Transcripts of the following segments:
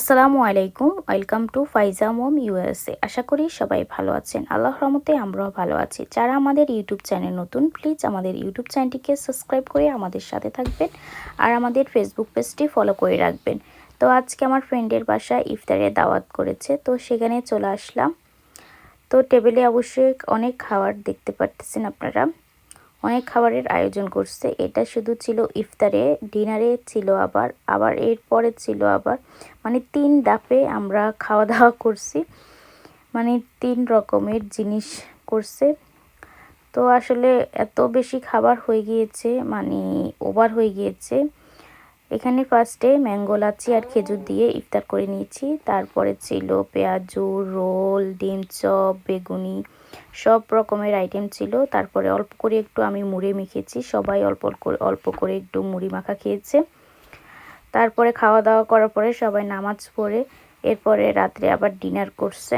আসসালামু আলাইকুম, welcome to ফাইজা মোম ইউএসএ। আশা করি সবাই ভালো আছেন। আল্লাহ রহমতে আমরাও ভালো আছি। যারা আমাদের ইউটিউব চ্যানেল নতুন, প্লিজ আমাদের ইউটিউব চ্যানেলটিকে সাবস্ক্রাইব করে আমাদের সাথে থাকবেন আর আমাদের ফেসবুক পেজটি ফলো করে রাখবেন। তো আজকে আমার ফ্রেন্ডের বাসায় ইফতারের দাওয়াত করেছে, তো সেখানে চলে আসলাম। তো টেবিলে অবশ্যই অনেক খাবার দেখতে পারতেছেন আপনারা। অনেক খাবারের আয়োজন করছে। এটা শুধু ছিল ইফতারে, ডিনারে ছিল আবার আবার এরপরে ছিল আবার। মানে তিন দাপে আমরা খাওয়া দাওয়া করছি। মানে তিন রকমের জিনিস করছে। তো আসলে এত বেশি খাবার হয়ে গিয়েছে মানে ওভার হয়ে গিয়েছে। এখানে ফার্স্টে ম্যাঙ্গো লাচি আর খেজুর দিয়ে ইফতার করে নিয়েছি। তারপরে ছিল পেঁয়াজু, রোল, ডিম, চপ, বেগুনি। সব রকমের আইটেম ছিল। তারপরে অল্প করে একটু আমি মুড়ি মেখেছি। সবাই অল্প করে অল্প করে একটু মুড়ি মাখা খেয়েছে। তারপরে খাওয়া দাওয়া করার পরে সবাই নামাজ পড়ে। এরপরে রাত্রে আবার ডিনার করছে।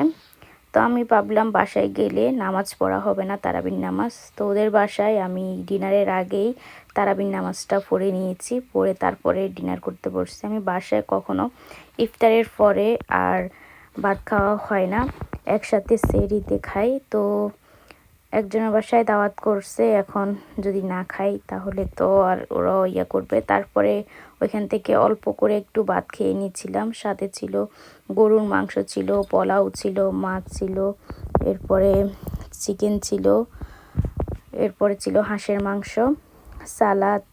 তো আমি ভাবলাম বাসায় গেলে নামাজ পড়া হবে না তারাবিন নামাজ। তো ওদের বাসায় আমি ডিনারের আগেই তারাবিন নামাজটা পড়ে নিয়েছি। পড়ে তারপরে ডিনার করতে বসছি। আমি বাসায় কখনো ইফতারের পরে আর ভাত খাওয়া হয় না। একসাথে সেরিতে খাই তো একজনের বাসায় দাওয়াত করছে, এখন যদি না খাই তাহলে তো আর ওরাও ইয়া করবে। তারপরে ওইখান থেকে অল্প করে একটু ভাত খেয়ে নিয়েছিলাম সাথে ছিল গরুর মাংস ছিল, পোলাও ছিল, মাছ ছিল, এরপরে চিকেন ছিল, এরপরে ছিল হাঁসের মাংস, সালাদ,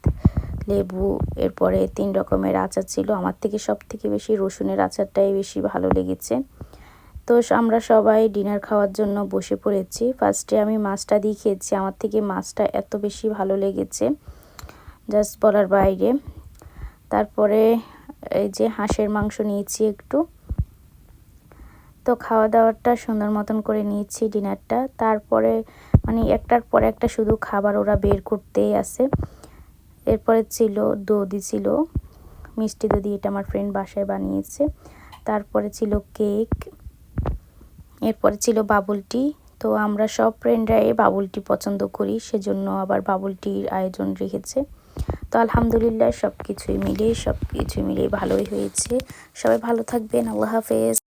লেবু, এরপরে তিন রকমের আচার ছিল। আমার থেকে সব থেকে বেশি রসুনের আচারটাই বেশি ভালো লেগেছে। তো আমরা সবাই ডিনার খাওয়ার জন্য বসে পড়েছি। ফার্স্টে আমি মাছটা দিয়ে খেয়েছি। আমার থেকে মাছটা এত বেশি ভালো লেগেছে জাস্ট বলার বাইরে। তারপরে এই যে হাঁসের মাংস নিয়েছি একটু। তো খাওয়া দাওয়াটা সুন্দর মতন করে নিয়েছি ডিনারটা। তারপরে মানে একটার পরে একটা শুধু খাবার ওরা বের করতেই আছে এরপরে ছিল দধি ছিল। মিষ্টি দধি এটা আমার ফ্রেন্ড বাসায় বানিয়েছে। তারপরে ছিল কেক এরপরে ছিল বাবুলটি। তো আমরা সব ফ্রেন্ডরা এই বাবুলটি পছন্দ করি, সেজন্য আবার বাবুলটির আয়োজন রেখেছে। তো আলহামদুলিল্লাহ সব কিছুই মিলে সব কিছুই মিলে ভালোই হয়েছে। সবাই ভালো থাকবেন, আল্লাহ হাফেজ।